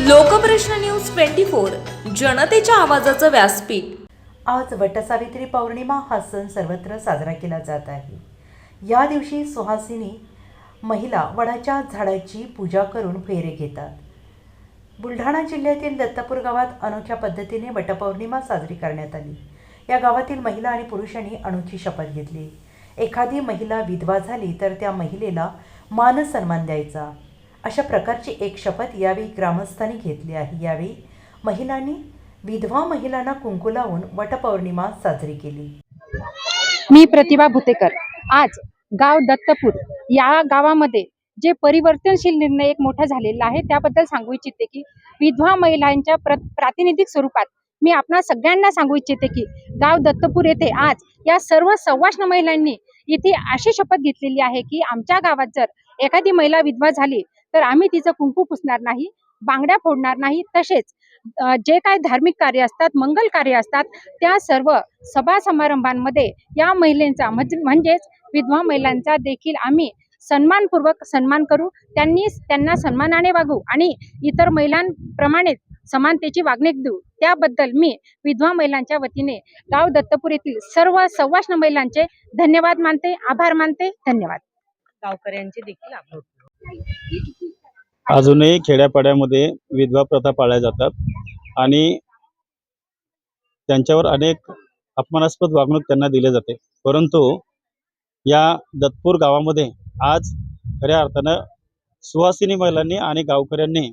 Lokprashna news twenty four जनतेच्या आवाजाचं व्यासपीठ. आज वटसावित्री पौर्णिमा हा सण सर्वत्र साजरा केला जात आहे. या दिवशी सुहासिनी महिला वडाच्या झाडाची पूजा करून फेरे घेतात. बुलढाणा जिल्ह्यातील दत्तपूर गावात अनोख्या पद्धतीने वटपौर्णिमा साजरी करण्यात आली. या गावातील महिला आणि पुरुषांनी अनोखी शपथ घेतली. एखादी महिला विधवा झाली तर त्या महिलेला मान सन्मान द्यायचा. अशा प्रकारची एक शपथ यावेळी ग्रामस्थांनी घेतली आहे. यावेळी महिलांनी विधवा महिलांना कुंकू लावून वटपौर्णिमा साजरी केली. मी प्रतिभा भुतेकर. आज गाव दत्तपूर या गावामध्ये जे परिवर्तनशील निर्णय एक मोठा झालेला आहे त्याबद्दल सांगू इच्छिते की विधवा महिलांच्या प्र प्रातिनिधिक स्वरूपात मी आपणा सगळ्यांना सांगू इच्छिते की गाव दत्तपूर येथे आज या सर्व सव्वाष्ण महिलांनी इथे अशी शपथ घेतलेली आहे की आमच्या गावात जर एखादी महिला विधवा झाली तर आम्ही तिचं कुंकू पुसणार नाही बांगड्या फोडणार नाही तसेच जे काय धार्मिक कार्य असतात मंगल कार्य असतात त्या सर्व सभा समारंभांमध्ये या महिलेंचा म्हणजेच विधवा महिलांचा देखील आम्ही सन्मानपूर्वक सन्मान करू त्यांनी त्यांना सन्मानाने वागू आणि इतर महिलांप्रमाणे समानतेची वागणूक देऊ. त्याबद्दल मी विधवा महिलांच्या वतीने गाव दत्तपूर येथील सर्व सव्वाष्ण महिलांचे धन्यवाद मानते आभार मानते धन्यवाद. गावकऱ्यांचे देखील आभार. अजूनही खेड्यापाड्यामध्ये विधवा प्रथा पाळल्या जातात. आणि त्यांच्यावर अनेक अपमानास्पद वागणूक त्यांना दिले जाते. परंतु या दत्तपूर गावामध्ये आज खऱ्या अर्थानं सुवासिनी महिलांनी आणि गावकऱ्यांनी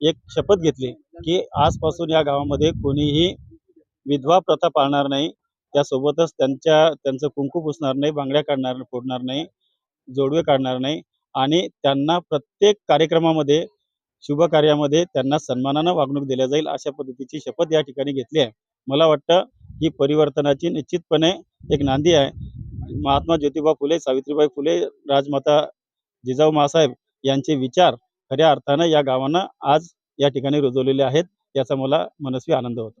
एक शपथ घेतली की आजपासून या गावामध्ये कोणीही विधवा प्रथा पाळणार नाही. त्यासोबतच त्यांच्या त्यांचं कुंकू पुसणार नाही बांगड्या काढणार फोडणार नाही जोडवे काढणार नाही. आणि त्यांना प्रत्येक कार्यक्रमामध्ये शुभ कार्यामध्ये त्यांना सन्मानानं वागणूक दिल्या जाईल अशा पद्धतीची शपथ या ठिकाणी घेतली आहे. मला वाटतं ही परिवर्तनाची निश्चितपणे एक नांदी आहे. महात्मा ज्योतिबा फुले सावित्रीबाई फुले राजमाता जिजाऊ मासाहेब यांचे विचार खऱ्या अर्थानं या गावांना आज या ठिकाणी रुजवलेले आहेत याचा मला मनस्वी आनंद होतो.